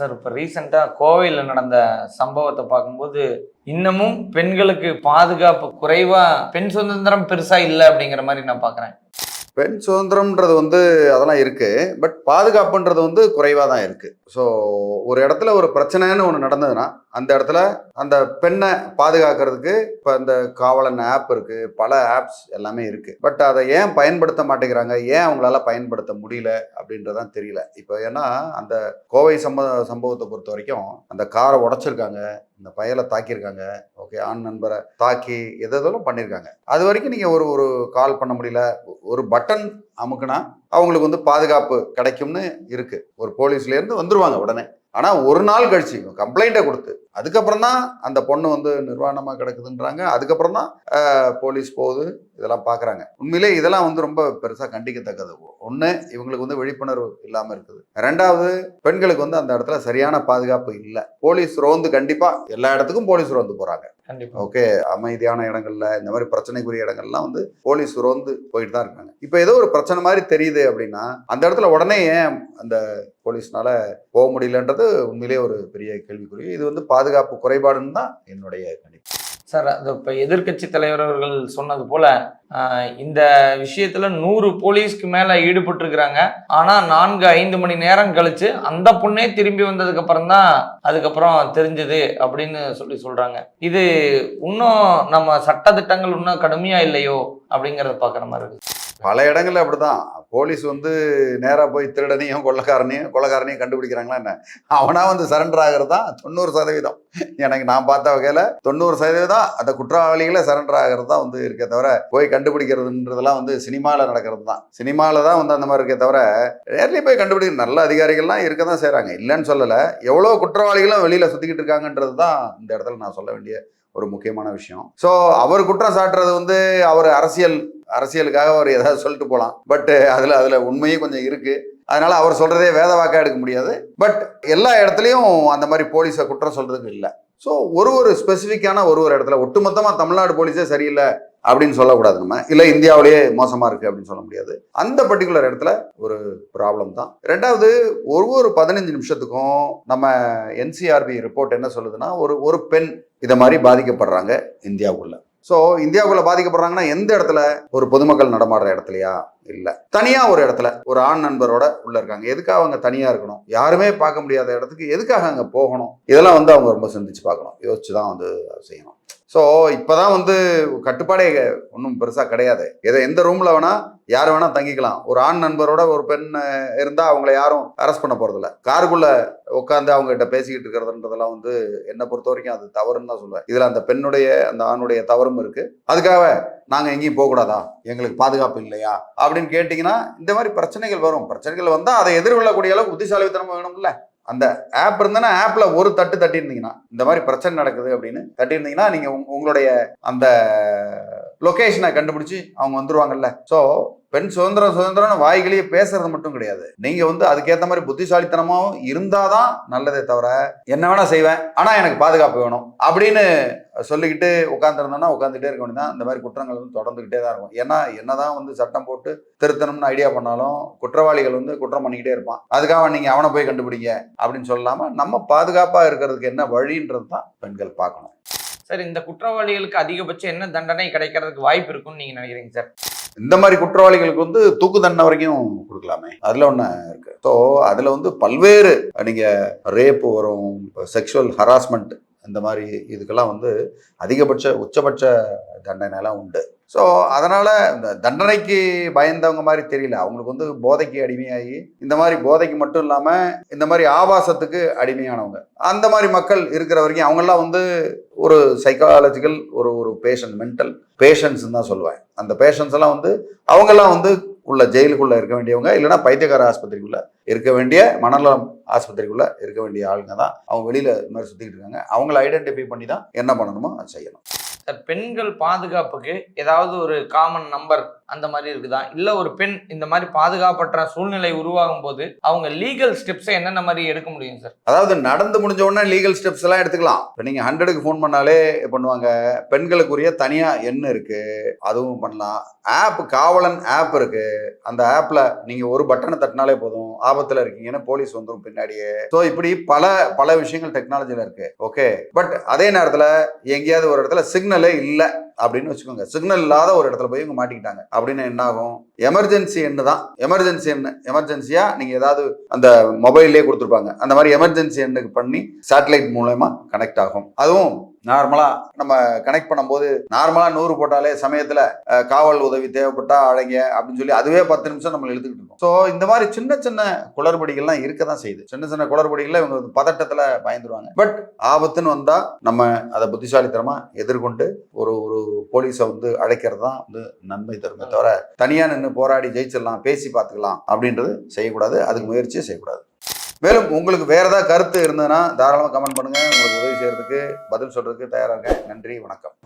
Sir இப்போ ரீசெண்டாக கோவையில் நடந்த சம்பவத்தை பார்க்கும்போது இன்னமும் பெண்களுக்கு பாதுகாப்பு குறைவாக பெண் சுதந்திரம் பெருசாக இல்லை அப்படிங்கிற மாதிரி நான் பார்க்குறேன் பெண் சுதந்திரம்ன்றது வந்து அதெல்லாம் இருக்கு. பட் பாதுகாப்புன்றது வந்து குறைவாக தான் இருக்கு. ஸோ ஒரு இடத்துல ஒரு பிரச்சனைன்னு ஒன்று நடந்ததுன்னா அந்த இடத்துல அந்த பெண்ணை பாதுகாக்கிறதுக்கு இப்போ இந்த காவலன் ஆப் இருக்கு. பல ஆப்ஸ் எல்லாமே இருக்கு. பட் அதை ஏன் பயன்படுத்த மாட்டேங்கிறாங்க? ஏன் அவங்களால பயன்படுத்த முடியல? அப்படின்றதான் தெரியல. இப்போ ஏன்னா அந்த கோவை சம்ப சம்பவத்தை பொறுத்த வரைக்கும் அந்த காரை உடைச்சிருக்காங்க. இந்த பயலை தாக்கியிருக்காங்க. ஓகே ஆண் நண்பரை தாக்கி எதெல்லாம் பண்ணியிருக்காங்க. அது வரைக்கும் நீங்கள் ஒரு ஒரு கால் பண்ண முடியல. ஒரு பட்டன் அமுக்குனா அவங்களுக்கு வந்து பாதுகாப்பு கிடைக்கும்னு இருக்கு. ஒரு போலீஸ்லேருந்து வந்துருவாங்க உடனே. ஆனால் ஒரு நாள் கழிச்சு கம்ப்ளைண்ட்டை கொடுத்து அதுக்கப்புறம் தான் அந்த பொண்ணு வந்து நிர்வாணமாக கிடக்குதுன்றாங்க. அதுக்கப்புறம் தான் போலீஸ் போகுது இதெல்லாம் பார்க்குறாங்க உண்மையிலே இதெல்லாம் வந்து ரொம்ப பெருசாக கண்டிக்கத்தக்கது. ஒன்று இவங்களுக்கு வந்து விழிப்புணர்வு இல்லாமல் இருக்குது. ரெண்டாவது பெண்களுக்கு வந்து அந்த இடத்துல சரியான பாதுகாப்பு இல்லை. போலீஸ் ரோந்து கண்டிப்பாக எல்லா இடத்துக்கும் போலீஸ் ரோந்து போகிறாங்க ஓகே அமைதியான இடங்கள்ல இந்த மாதிரி பிரச்சனைக்குரிய இடங்கள்லாம் வந்து போலீஸ் ரோந்து போயிட்டு தான் இருக்காங்க. இப்போ ஏதோ ஒரு பிரச்சனை மாதிரி தெரியுது அப்படின்னா அந்த இடத்துல உடனே ஏன் அந்த போலீஸ்னால போக முடியலன்றது உண்மையிலேயே ஒரு பெரிய கேள்விக்குறி. இது வந்து பாதுகாப்பு குறைபாடுன்னு தான் என்னுடைய கணிப்பு. சார் அது இப்போ எதிர்க்கட்சி தலைவர் அவர்கள் சொன்னது போல இந்த விஷயத்துல நூறு போலீஸ்க்கு மேல ஈடுபட்டிருக்கிறாங்க. ஆனா நான்கு ஐந்து மணி நேரம் கழிச்சு அந்த பொண்ணே திரும்பி வந்ததுக்கு அப்புறம் தான் அதுக்கப்புறம் தெரிஞ்சது அப்படின்னு சொல்லி சொல்றாங்க. இது இன்னும் நம்ம சட்டதிட்டங்கள் இன்னும் கடுமையா இல்லையோ அப்படிங்கறத பாக்குற மாதிரி இருக்கு. பல இடங்கள்ல அப்படிதான். போலீஸ் வந்து நேராக போய் திருடனையும் கொள்ளக்காரனையும் கொள்ளக்காரனையும் கண்டுபிடிக்கிறாங்களா என்ன? அவனா வந்து சரண்டர் ஆகிறது? தான் தொண்ணூறு சதவீதம். எனக்கு நான் பார்த்த வகையில் தொண்ணூறு சதவீதம் அந்த குற்றவாளிகளை சரண்டர் ஆகிறது தான் வந்து இருக்கே தவிர போய் கண்டுபிடிக்கிறதுன்றதெல்லாம் வந்து சினிமாவில் நடக்கிறது தான் சினிமாவில் தான் வந்து அந்த மாதிரி இருக்கே தவிர நேர்லயே போய் கண்டுபிடிக்கிற நல்ல அதிகாரிகள்லாம் இருக்க தான் செய்கிறாங்க இல்லைன்னு சொல்லலை. எவ்வளோ குற்றவாளிகளும் வெளியில் சுற்றிக்கிட்டு இருக்காங்கன்றது தான் இந்த இடத்துல நான் சொல்ல வேண்டிய ஒரு முக்கியமான விஷயம். ஸோ அவர் குற்றம் சாட்டுறது வந்து அவர் அரசியல் அரசியலுக்காக அவர் ஏதாவது சொல்லிட்டு போகலாம். பட் அதில் அதில் உண்மையும் கொஞ்சம் இருக்கு. அதனால அவர் சொல்றதே வேத வாக்காக எடுக்க முடியாது. பட் எல்லா இடத்துலையும் அந்த மாதிரி போலீஸை குற்றம் சொல்றதுக்கு இல்லை. ஸோ ஒரு ஒரு ஸ்பெசிஃபிக்கான ஒரு ஒரு இடத்துல ஒட்டுமொத்தமாக தமிழ்நாடு போலீஸே சரியில்லை அப்படின்னு சொல்லக்கூடாது நம்ம. இல்லை இந்தியாவிலேயே மோசமாக இருக்குது அப்படின்னு சொல்ல முடியாது. அந்த பர்டிகுலர் இடத்துல ஒரு ப்ராப்ளம் தான். ரெண்டாவது ஒரு ஒரு பதினஞ்சு நிமிஷத்துக்கும் நம்ம என்சிஆர்பி ரிப்போர்ட் என்ன சொல்லுதுன்னா ஒரு ஒரு பெண் இதை மாதிரி பாதிக்கப்படுறாங்க இந்தியாவுக்குள்ள. ஸோ இந்தியாவுக்குள்ள பாதிக்கப்படுறாங்கன்னா எந்த இடத்துல ஒரு பொதுமக்கள் நடமாடுற இடத்துலையா? இல்லை. தனியா ஒரு இடத்துல ஒரு ஆண் நண்பரோட உள்ள இருக்காங்க. எதுக்காக அவங்க தனியா இருக்கணும்? யாருமே பார்க்க முடியாத இடத்துக்கு எதுக்காக அங்க போகணும்? இதெல்லாம் வந்து அவங்க ரொம்ப சிந்திச்சு பார்க்கணும். யோசிச்சு தான் வந்து செய்யணும். ஸோ இப்போதான் வந்து கட்டுப்பாடே ஒன்றும் பெருசாக கிடையாது. எதை எந்த ரூமில் வேணா யார் வேணால் தங்கிக்கலாம். ஒரு ஆண் நண்பரோட ஒரு பெண் இருந்தால் அவங்கள யாரும் அரெஸ்ட் பண்ண போகிறதில்ல காருக்குள்ள உட்காந்து அவங்க கிட்ட பேசிக்கிட்டு இருக்கிறதுன்றதெல்லாம் வந்து என்னை பொறுத்த வரைக்கும் அது தவறுன்னு தான் சொல்லுவேன். இதில் அந்த பெண்ணுடைய அந்த ஆணுடைய தவறும் இருக்கு. அதுக்காக நாங்கள் எங்கேயும் போகக்கூடாதா? எங்களுக்கு பாதுகாப்பு இல்லையா? அப்படின்னு கேட்டிங்கன்னா இந்த மாதிரி பிரச்சனைகள் வரும். பிரச்சனைகள் வந்தால் அதை எதிர்கொள்ளக்கூடிய அளவுக்கு புத்திசாலித்தனம் வேணும்ல. அந்த ஆப் இருந்தனா ஆப்ல ஒரு தட்டு தட்டி இருந்தீங்கன்னா இந்த மாதிரி பிரச்சனை நடக்குது அப்படின்னு தட்டி இருந்தீங்கன்னா நீங்க உங்களுடைய அந்த லொகேஷனை கண்டுபிடிச்சு அவங்க வந்துருவாங்கல்ல. ஸோ பெண் சுதந்திரம் சுதந்திரம்னு வாய்களையே பேசுறது மட்டும் கிடையாது. நீங்க வந்து அதுக்கேற்ற மாதிரி புத்திசாலித்தனமாகவும் இருந்தாதான் நல்லதே தவிர என்ன வேணா செய்வேன் ஆனா எனக்கு பாதுகாப்பு வேணும் அப்படின்னு சொல்லிக்கிட்டு உட்காந்துருந்தோம்னா உட்காந்துட்டே இருக்க வேண்டியதான் இந்த மாதிரி குற்றங்கள் வந்து தொடர்ந்துகிட்டே தான் இருக்கும். ஏன்னா என்னதான் வந்து சட்டம் போட்டு திருத்தணும்னு ஐடியா பண்ணாலும் குற்றவாளிகள் வந்து குற்றம் பண்ணிக்கிட்டே இருப்பான். அதுக்காக நீங்க அவனை போய் கண்டுபிடிங்க அப்படின்னு சொல்லாம நம்ம பாதுகாப்பா இருக்கிறதுக்கு என்ன வழின்றது தான் பெண்கள் பார்க்கணும். சார் இந்த குற்றவாளிகளுக்கு அதிகபட்சம் என்ன தண்டனை கிடைக்கிறதுக்கு வாய்ப்பு இருக்குன்னு நீங்க நினைக்கிறீங்க சார்? இந்த மாதிரி குற்றவாளிகளுக்கு வந்து தூக்கு தண்டனை வரைக்கும் கொடுக்கலாமே. அதில் ஒன்று இருக்கு. ஸோ அதில் வந்து பல்வேறு நீங்கள் ரேப் வரும் செக்ஷுவல் ஹராஸ்மெண்ட் இந்த மாதிரி இதுக்கெல்லாம் வந்து அதிகபட்ச உச்சபட்ச தண்டனைலாம் உண்டு. ஸோ அதனால் இந்த தண்டனைக்கு பயந்தவங்க மாதிரி தெரியல. அவங்களுக்கு வந்து போதைக்கு அடிமையாகி இந்த மாதிரி போதைக்கு மட்டும் இல்லாமல் இந்த மாதிரி ஆபாசத்துக்கு அடிமையானவங்க. அந்த மாதிரி மக்கள் இருக்கிற வரைக்கும் அவங்கெல்லாம் வந்து ஒரு சைக்காலஜிக்கல் ஒரு ஒரு பேஷண்ட் மென்டல் பேஷன்ஸ்ன்னு தான் சொல்லுவேன் அந்த பேஷன்ஸ் எல்லாம் வந்து அவங்கெல்லாம் வந்து உள்ள ஜெயிலுக்குள்ளே இருக்க வேண்டியவங்க. இல்லைனா பைத்தியக்கார ஆஸ்பத்திரிக்குள்ளே இருக்க வேண்டிய மனநலம் ஆஸ்பத்திரிக்குள்ளே இருக்க வேண்டிய ஆளுங்க தான் அவங்க வெளியில் இது மாதிரி சுற்றிக்கிட்டு இருக்காங்க. அவங்கள ஐடென்டிஃபை பண்ணி தான் என்ன பண்ணணுமோ அதை செய்யணும். சார் பெண்கள் பாதுகாப்புக்கு ஏதாவது ஒரு காமன் நம்பர் அந்த மாதிரி இருக்குதா? இல்ல ஒரு பெண் இந்த மாதிரி பாதுகாப்பற்ற சூழ்நிலை உருவாகும் போது அவங்க லீகல் ஸ்டெப்ஸை என்னென்ன மாதிரி எடுக்க முடியும் சார் அதாவது நடந்து முடிஞ்ச உடனே லீகல் ஸ்டெப்ஸ் எல்லாம் எடுத்துக்கலாம். இப்போ நீங்கள் ஹண்ட்ரடுக்கு ஃபோன் பண்ணாலே பண்ணுவாங்க. பெண்களுக்குரிய தனியாக எண் இருக்கு. அதுவும் பண்ணலாம். ஆப் காவலன் ஆப் இருக்கு. அந்த ஆப்ல நீங்க ஒரு பட்டனை தட்டினாலே போதும். ஆபத்துல இருக்கீங்கன்னு போலீஸ் வந்துடும் பின்னாடியே. ஸோ இப்படி பல பல விஷயங்கள் டெக்னாலஜியில இருக்கு. ஓகே பட் அதே நேரத்தில் எங்கேயாவது ஒரு இடத்துல சிக்னல் இல்லை அப்படின்னு வச்சுக்கோங்க. சிக்னல் இல்லாத ஒரு இடத்துல போய் இவங்க மாட்டிக்கிட்டாங்க. அப்படின்னு என்ன ஆகும் எமர்ஜென்சி என்ன தான் எமர்ஜென்சி என்ன எமர்ஜென்சியா நீங்க ஏதாவது அந்த மொபைல்லே கொடுத்துருப்பாங்க. அந்த மாதிரி எமர்ஜென்சி எண்ணுக்கு பண்ணி சேட்டலைட் மூலயமா கனெக்ட் ஆகும். அதுவும் நார்மலா நம்ம கனெக்ட் பண்ணும்போது நார்மலா நூறு போட்டாலே சமயத்துல காவல் உதவி தேவைப்பட்டா அழைங்க அப்படின்னு சொல்லி அதுவே பத்து நிமிஷம் நம்ம எழுதுக்கிட்டு இருக்கோம். ஸோ இந்த மாதிரி சின்ன சின்ன குளறுபடிகள்லாம் இருக்க தான் செய்யுது. சின்ன சின்ன குளறுபடிகள்ல இவங்க வந்து பயந்துருவாங்க. பட் ஆபத்துன்னு வந்தால் நம்ம அதை புத்திசாலித்தனமா எதிர்கொண்டு ஒரு ஒரு போலீஸை வந்து அழைக்கிறது தான் வந்து நன்மை தருமே தவிர தனியாக நின்று போராடி ஜெயிச்சிடலாம் பேசி பார்த்துக்கலாம் அப்படின்றது செய்யக்கூடாது. அதுக்கு முயற்சியே செய்யக்கூடாது. மேலும் உங்களுக்கு வேற ஏதாவது கருத்து இருந்ததுன்னா தாராளமாக கமெண்ட் பண்ணுங்க. உங்களுக்கு உதவி செய்யறதுக்கு பதில் சொல்றதுக்கு தயாராக இருக்கேன். நன்றி வணக்கம்.